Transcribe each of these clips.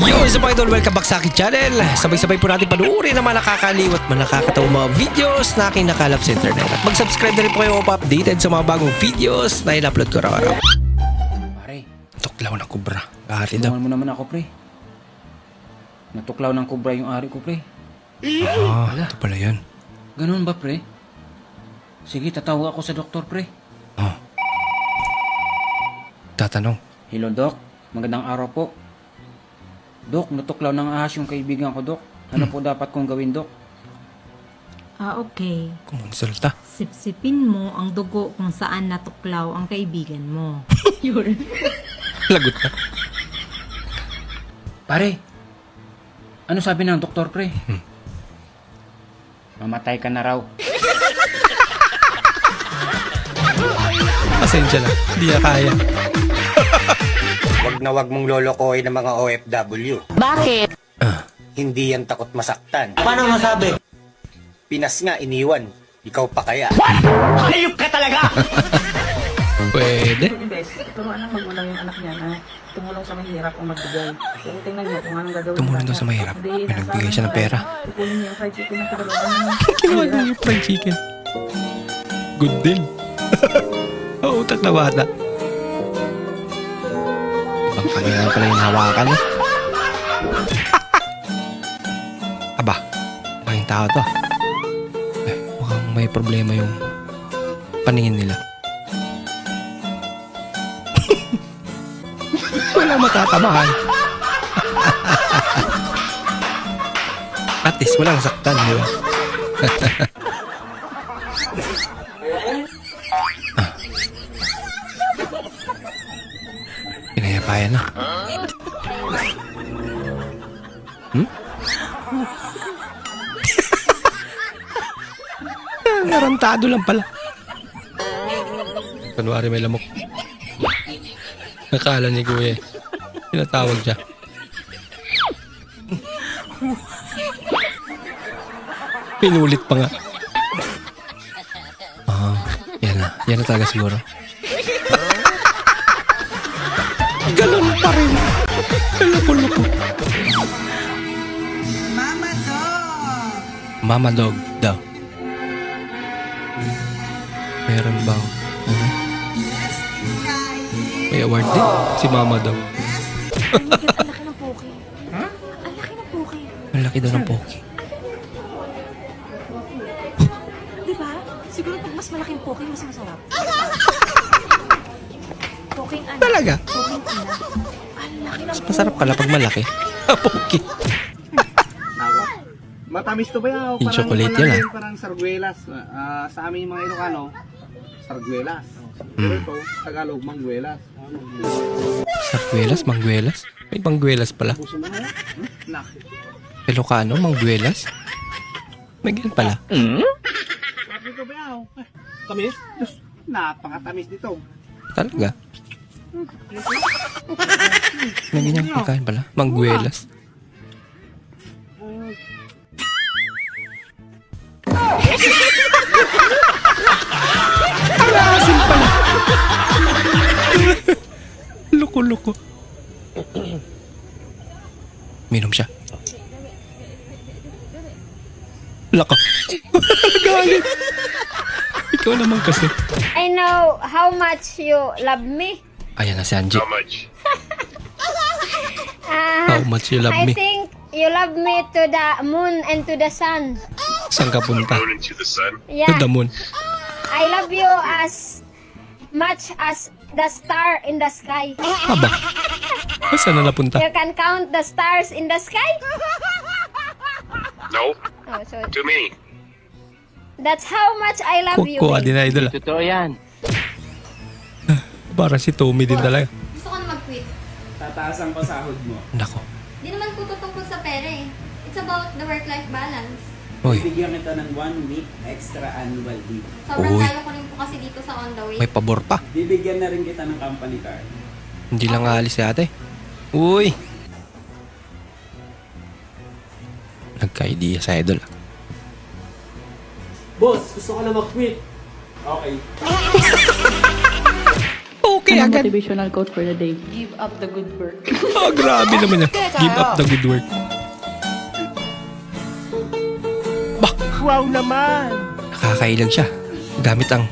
Yo, sa mga idol, welcome back sa aking channel. Sabay-sabay po natin panuorin ang mga nakakaliw at mga nakakatawang mga videos na aking nakalap sa internet. At mag-subscribe na rin po kayo updated sa mga bagong videos na in-upload ko araw-araw. Pare, Tuklaw na kubra. Kahari daw. tulungan mo naman ako, pre. Natuklaw ng kubra yung ari ko, pre. Ah, ito pala yun. Ganun ba, pre? Sige, tatawag ako sa doktor, pre. Oh. Tatanong. Hello, Doc. Magandang araw po. Dok, natuklaw ng ahas yung kaibigan ko, Dok. Ano po dapat kong gawin, Dok? Ah, okay. Kumonsulta. Sipsipin mo ang dugo kung saan natuklaw ang kaibigan mo. Yun. Lagot na. Pare, ano sabi ng doktor, pre? Mamatay ka na raw. Pasensya na. Hindi na kaya. Wag na wag mong lolokohin ng mga OFW. Ah, Hindi yan takot masaktan. Paano masabi? Pinas nga, iniwan. Ikaw pa kaya? pwede. Bes, turuan ng magulang yung anak niya na tumulong sa mahirap o magbigay. Pero tingnan niyo kung anong gagawin Tumulong daw sa mahirap. Hindi, May nagbigay siya ng pera. Kukunin niya yung fried chicken na tinulungan niya. Kinuha niya yung fried chicken. Good deal. Oo, utak na bata. Ibang kamera pala yung hawakan eh. Aba, making tao to. Eh, mukhang may problema yung paningin nila. Wala matatamaan. At least walang saktan, di ba? Narantado lang pala. Kunwari may lamok. Nakala ni Kuya. Tinatawag siya. Pinulit pa nga. Ah, yan na. Yan na talaga siguro. Ganun pa rin. Loko-loko. Mama dog daw. Meron bang... Ano? May award din. Si Mama dog. ang laki ng poke. Ha? Ang laki ng poke. Ang laki daw ng poki. Di ba? Siguro pag mas malaking poke, mas masarap. Poking ano? Talaga? Poking ina. Ang laki ng Mas masarap pala pag malaki. poki. Matamis to ba yan? Yung chocolate yan, ah. Parang sarguelas. Ah, sa amin yung mga Ilocano, sarguelas. Mm. Pero ito, Tagalog, mangguelas. Sarguelas, mangguelas. May mangguelas pala. Puso mo na yan? Hmm? Nak. Ilocano, mangguelas. May ganyan pala. Sabi ko ba yan? Eh, Tamis? Diyos, napakatamis nito. Talaga. May ganyan pagkain pala. Mangguelas. Alasin pala. Loko-loko. Minom siya. Lako. Galit. Ikaw naman kasi. I know how much you love me. Ayan na si Angie. Ah, How much you love I me. think you love me to the moon and to the sun. Saan ka punta? To Yeah, the moon. I love you as much as the star in the sky. Aba. Saan na napunta? You can count the stars in the sky. No, Oh, so too many. that's how much I love you. Kukuha din na idol ah. Totoo yan. Parang si Tommy din talaga. Gusto ko na mag-quit. Tataasan pa sahod mo. Nako. Di naman po tutungkol sa pera eh. It's about the work-life balance. Uy, Bigyan kita ng one week extra annual leave. Sobrang Uy. layo ko rin po kasi dito sa on the way. may pabor pa. Bibigyan na rin kita ng company car. Hindi lang aalis si ate. Uy! Nagka-idea sa idol. ah. Boss, gusto ko na mag-quit. Okay. Okay Okay Anong agad. motivational quote for the day? Give up the good work. Oh, grabe naman yan. Give up the good work. Wow naman! Nakakailag siya. Gamit ang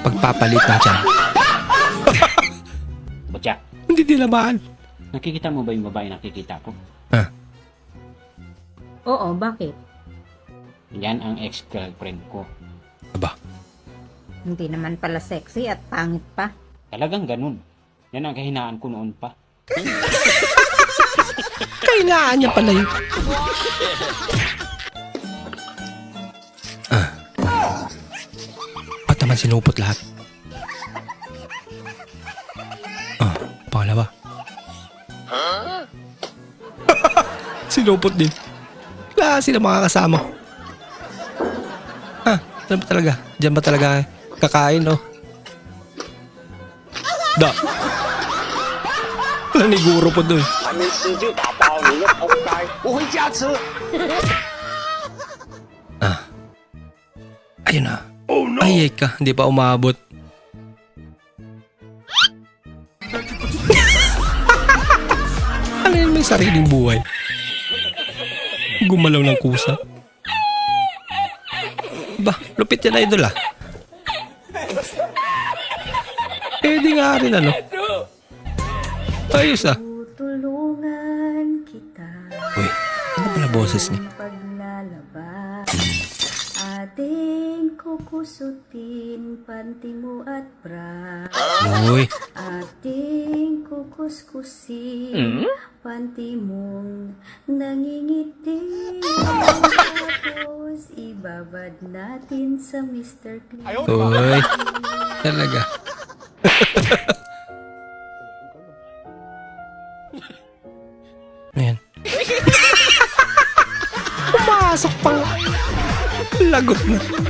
pagpapalit ng tiyan. Butya, Hindi tinamaan. nakikita mo ba yung babae nakikita ko? Ha? Oo, bakit? Yan ang ex-girlfriend ko. Aba. Hindi naman pala sexy at pangit pa. Talagang ganun. Yan ang kahinaan ko noon pa. Kailangan niya pala yun. Ah. Ba't naman sinupot lahat? Ah, pangalawa. sinupot din. Klase na mga kasama. Ah, ano ba talaga? Diyan ba talaga kakain, no? Da. Naniguro po doon. Ah. Ayun na. Oh no. Ay, ay ka. Hindi pa umabot. ano yun may sariling buhay? Gumalaw ng kusa. Ba, lupit yan idol ah. Pwede nga rin ano. Ayos ah. Tulungan kita Uy, ano pala boses niya? Ating kukusutin panty mo at bra Uy, Ating kukuskusin panty mong nangingiti Tapos ibabad natin sa Mr. Clean uy. Talaga. Ayan. Pumasok pa nga. Lagot na.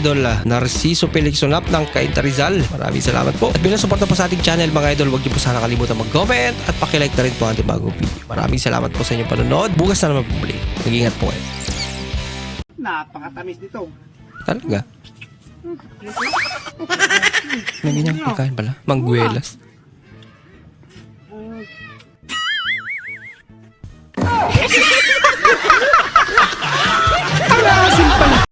idol, ah, Narciso Felixonap ng Kainta Rizal. Maraming salamat po. At bilang suporta po sa ating channel mga idol, huwag niyo po sana kalimutan mag-comment at pakilike na rin po ang ating bagong video. Maraming salamat po sa inyong panonood. Bukas na naman po muli. Mag-ingat po kayo. Napakatamis nito. Talaga? May ganyang pagkain pala. Mangguelas. Ang asin pala.